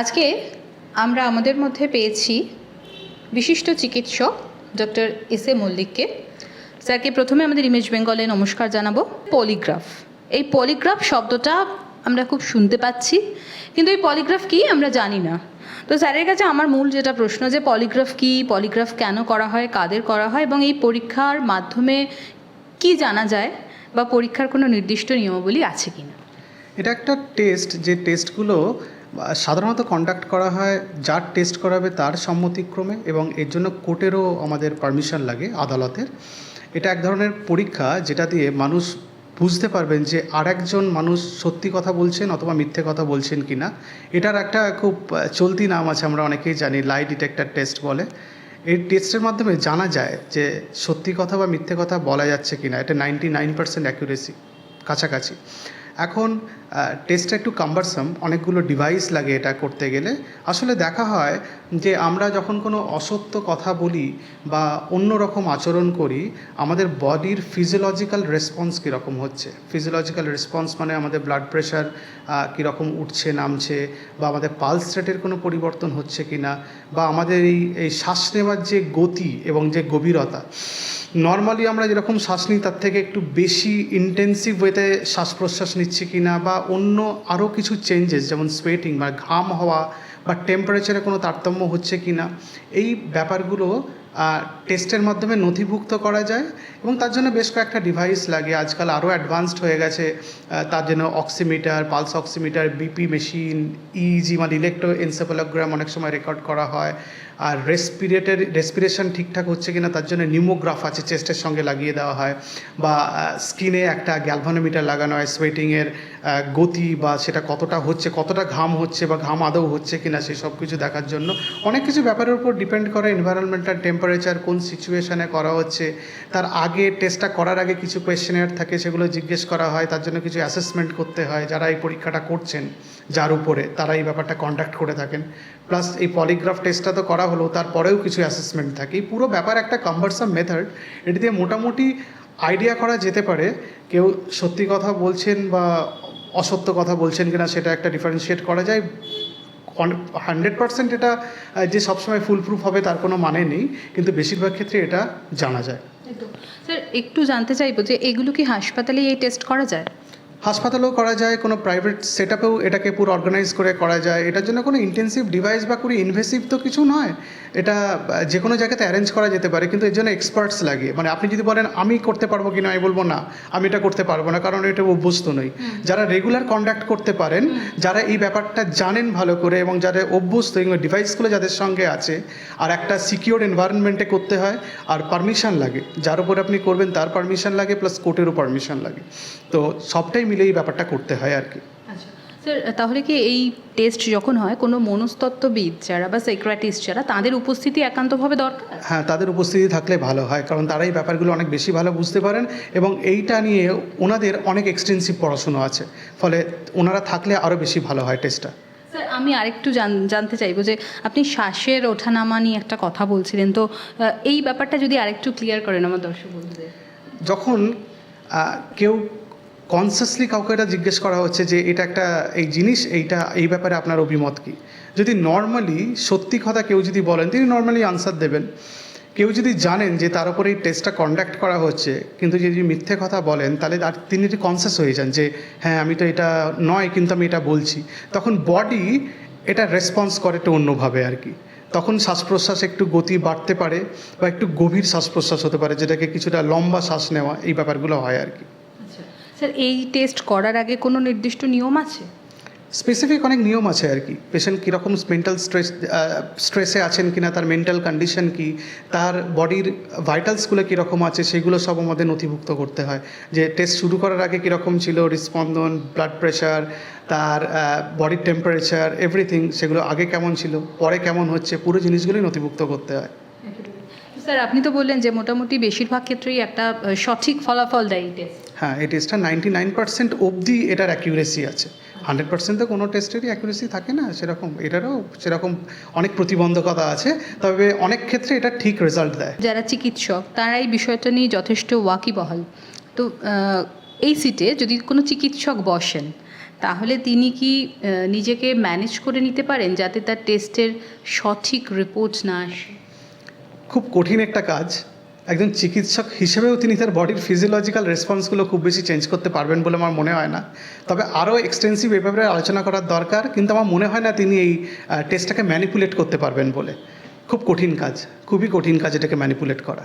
আজকে আমরা আমাদের মধ্যে পেয়েছি বিশিষ্ট চিকিৎসক ডক্টর এস এ মল্লিককে। স্যারকে প্রথমে আমাদের ইমেজ বেঙ্গলে নমস্কার জানাব। পলিগ্রাফ। এই পলিগ্রাফ শব্দটা আমরা খুব শুনতে পাচ্ছি, কিন্তু এই পলিগ্রাফ কি আমরা জানি না। তো স্যারের কাছে আমার মূল যেটা প্রশ্ন যে পলিগ্রাফ কি, পলিগ্রাফ কেন করা হয়, কাদের করা হয়, এবং এই পরীক্ষার মাধ্যমে কি জানা যায়, বা পরীক্ষার কোনো নির্দিষ্ট নিয়মাবলী আছে কিনা? এটা একটা টেস্ট, যে টেস্টগুলো সাধারণত কন্ডাক্ট করা হয়, যার টেস্ট করাবে তার সম্মতিক্রমে এবং এর জন্য কোর্টেরও আমাদের পারমিশন লাগে আদালতের। এটা এক ধরনের পরীক্ষা যেটা দিয়ে মানুষ বুঝতে পারবেন যে আর একজন মানুষ সত্যি কথা বলছেন অথবা মিথ্যে কথা বলছেন কি না এটার একটা খুব চলতি নাম আছে, আমরা অনেকেই জানি লাই ডিটেক্টর টেস্ট বলে। এই টেস্টের মাধ্যমে জানা যায় যে সত্যি কথা বা মিথ্যে কথা বলা যাচ্ছে কি না এটা নাইনটি নাইন পার্সেন্ট অ্যাকুরেসি কাছাকাছি। এখন টেস্টটা একটু কাম্বারসাম অনেকগুলো ডিভাইস লাগে এটা করতে গেলে। আসলে দেখা হয় যে আমরা যখন কোনো অসত্য কথা বলি বা অন্য রকম আচরণ করি, আমাদের বডির ফিজিওলজিক্যাল রেসপন্স কীরকম হচ্ছে? ফিজিওলজিক্যাল রেসপন্স মানে আমাদের ব্লাড প্রেশার কীরকম উঠছে, নামছে, বা আমাদের পালস রেটের কোনো পরিবর্তন হচ্ছে কি না বা আমাদের এই এই শ্বাস নেওয়ার যে গতি এবং যে গভীরতা নর্মালি আমরা যেরকম শ্বাস নিই তার থেকে একটু বেশি ইন্টেন্সিভ ওয়েতে শ্বাস প্রশ্বাস নিচ্ছি কি না বা অন্য আরও কিছু চেঞ্জেস যেমন সোয়েটিং বা ঘাম হওয়া বা টেম্পারেচারে কোনো তারতম্য হচ্ছে কি না এই ব্যাপারগুলো টেস্টের মাধ্যমে নথিভুক্ত করা যায় এবং তার জন্য বেশ কয়েকটা ডিভাইস লাগে। আজকাল আরও অ্যাডভান্সড হয়ে গেছে তার জন্য oximeter pulse oximeter BP machine EEG মানে ইলেকট্রো এনসেফালোগ্রাম অনেক সময় রেকর্ড করা হয়। আর রেসপিরেটের রেসপিরেশন ঠিকঠাক হচ্ছে কিনা তার জন্য নিউমোগ্রাফ আছে চেস্টের সঙ্গে লাগিয়ে দেওয়া হয় বা স্কিনে একটা গ্যালভানোমিটার লাগানো হয় সোয়েটিংয়ের গতি বা সেটা কতটা হচ্ছে, কতটা ঘাম হচ্ছে বা ঘাম আদৌ হচ্ছে কিনা সেই সব কিছু দেখার জন্য। অনেক কিছু ব্যাপারের উপর ডিপেন্ড করে এনভায়রনমেন্টাল টেম্পারেচার কোন সিচুয়েশনে করা হচ্ছে। তার আগে টেস্টটা করার আগে কিছু কোয়েশ্চেনার থাকে, সেগুলো জিজ্ঞেস করা হয়, তার জন্য কিছু অ্যাসেসমেন্ট করতে হয় যারা এই পরীক্ষাটা করছেন, যার উপরে তারা এই ব্যাপারটা কন্ডাক্ট করে থাকেন। প্লাস এই পলিগ্রাফ টেস্টটা তো করা হলো, তারপরেও কিছু অ্যাসেসমেন্ট থাকে। এই পুরো ব্যাপার একটা কম্বারসাম মেথড এটি দিয়ে মোটামুটি আইডিয়া করা যেতে পারে। কেউ সত্যি কথা বলছেন বা অসত্য কথা বলছেন কিনা সেটা একটা ডিফারেন্সিয়েট করা যায়। হান্ড্রেড পার্সেন্ট এটা যে সবসময় ফুল প্রুফ হবে তার কোনো মানে নেই, কিন্তু বেশিরভাগ ক্ষেত্রে এটা জানা যায়। স্যার একটু জানতে চাইব যে এগুলো কি হাসপাতালে এই টেস্ট করা যায়? হাসপাতালেও করা যায় কোনো প্রাইভেট সেট আপেও এটাকে পুরো অর্গানাইজ করে করা যায়। এটার জন্য কোনো ইন্টেন্সিভ ডিভাইস বা কোনো ইনভেসিভ তো কিছু নয়। এটা যে কোনো জায়গাতে অ্যারেঞ্জ করা যেতে পারে কিন্তু এর জন্য এক্সপার্টস লাগে। মানে আপনি যদি বলেন আমি করতে পারব কি না আমি বলব না আমি এটা করতে পারব না কারণ এটা অভ্যস্ত নই। যারা রেগুলার কন্ডাক্ট করতে পারেন যারা এই ব্যাপারটা জানেন ভালো করে এবং যারা অভ্যস্ত এবং ডিভাইসগুলো যাদের সঙ্গে আছে আর একটা সিকিওর এনভায়রনমেন্টে করতে হয় আর পারমিশন লাগে। যার উপর আপনি করবেন তার পারমিশন লাগে প্লাস কোর্টেরও পারমিশন লাগে। তো সবটাই মিলে এই ব্যাপারটা করতে হয় আর কি। আচ্ছা। স্যার তাহলে কি এই টেস্ট যখন হয় কোনো মনস্তত্ত্ববিদ যারা বা সাইক্রাটিস্ট যারা তাদের উপস্থিতি একান্তভাবে দরকার? হ্যাঁ তাদের উপস্থিতি থাকলে ভালো হয় কারণ তারা এই ব্যাপারগুলো অনেক বেশি ভালো বুঝতে পারেন এবং এইটা নিয়ে ওনাদের অনেক এক্সটেন্সিভ পড়াশুনো আছে। ফলে ওনারা থাকলে আরও বেশি ভালো হয় টেস্টটা। স্যার আমি আরেকটু জান- জানতে চাইব যে আপনি শ্বাসের ওঠানামা নিয়ে একটা কথা বলছিলেন তো এই ব্যাপারটা যদি আরেকটু ক্লিয়ার করেন আমার দর্শক বন্ধুদের। যখন কেউ কনসিয়াসলি কাউকে এটা জিজ্ঞেস করা হচ্ছে যে এটা একটা এই জিনিস, এইটা, এই ব্যাপারে আপনার অভিমত কী? যদি নর্মালি সত্যি কথা কেউ যদি বলেন, তিনি নর্মালি আনসার দেবেন। কেউ যদি জানেন যে তার উপরে এই টেস্টটা কন্ডাক্ট করা হচ্ছে, কিন্তু যদি মিথ্যে কথা বলেন, তাহলে আর তিনি একটু কনসিয়াস হয়ে যান যে হ্যাঁ আমি তো এটা নয়, কিন্তু আমি এটা বলছি। তখন বডি এটা রেসপন্স করে একটু অন্যভাবে আর কি। তখন শ্বাস প্রশ্বাস একটু গতি বাড়তে পারে বা একটু গভীর শ্বাস প্রশ্বাস হতে পারে, যেটাকে কিছুটা লম্বা শ্বাস নেওয়া, এই ব্যাপারগুলো হয় আর কি। স্যার এই টেস্ট করার আগে কোনো নির্দিষ্ট নিয়ম আছে? স্পেসিফিক অনেক নিয়ম আছে আর কি। পেশেন্ট কীরকম মেন্টাল স্ট্রেস স্ট্রেসে আছেন কিনা তার মেন্টাল কন্ডিশন কি তার বডির ভাইটালসগুলো কীরকম আছে সেগুলো সব আমাদের নথিভুক্ত করতে হয়। যে টেস্ট শুরু করার আগে কীরকম ছিল হৃস্পন্দন ব্লাড প্রেশার তার বডির টেম্পারেচার এভরিথিং সেগুলো আগে কেমন ছিল পরে কেমন হচ্ছে পুরো জিনিসগুলোই নথিভুক্ত করতে হয়। স্যার আপনি তো বললেন যে মোটামুটি বেশিরভাগ ক্ষেত্রেই একটা সঠিক ফলাফল দেয় এই টেস্ট হ্যাঁ এই টেস্টটা নাইনটি নাইন পার্সেন্ট অবধি এটার অ্যাকিউরেসি আছে। হান্ড্রেড পার্সেন্ট তো কোনো টেস্টেরই অ্যাকুরেসি থাকে না সেরকম এটারও সেরকম অনেক প্রতিবন্ধকতা আছে তবে অনেক ক্ষেত্রে এটা ঠিক রেজাল্ট দেয়। যারা চিকিৎসক তারা এই বিষয়টা নিয়ে যথেষ্ট ওয়াকিবহাল। তো এই সিটে যদি কোনো চিকিৎসক বসেন তাহলে তিনি কি নিজেকে ম্যানেজ করে নিতে পারেন যাতে তার টেস্টের সঠিক রিপোর্ট না আসে? খুব কঠিন একটা কাজ। একজন চিকিৎসক হিসেবেও তিনি তার বডির ফিজিওলজিক্যাল রেসপন্সগুলো খুব বেশি চেঞ্জ করতে পারবেন বলে আমার মনে হয় না। তবে আরও এক্সটেন্সিভ এ ব্যাপারে আলোচনা করার দরকার, কিন্তু আমার মনে হয় না তিনি এই টেস্টটাকে ম্যানিপুলেট করতে পারবেন বলে। খুব কঠিন কাজ, খুবই কঠিন কাজ এটাকে ম্যানিপুলেট করা।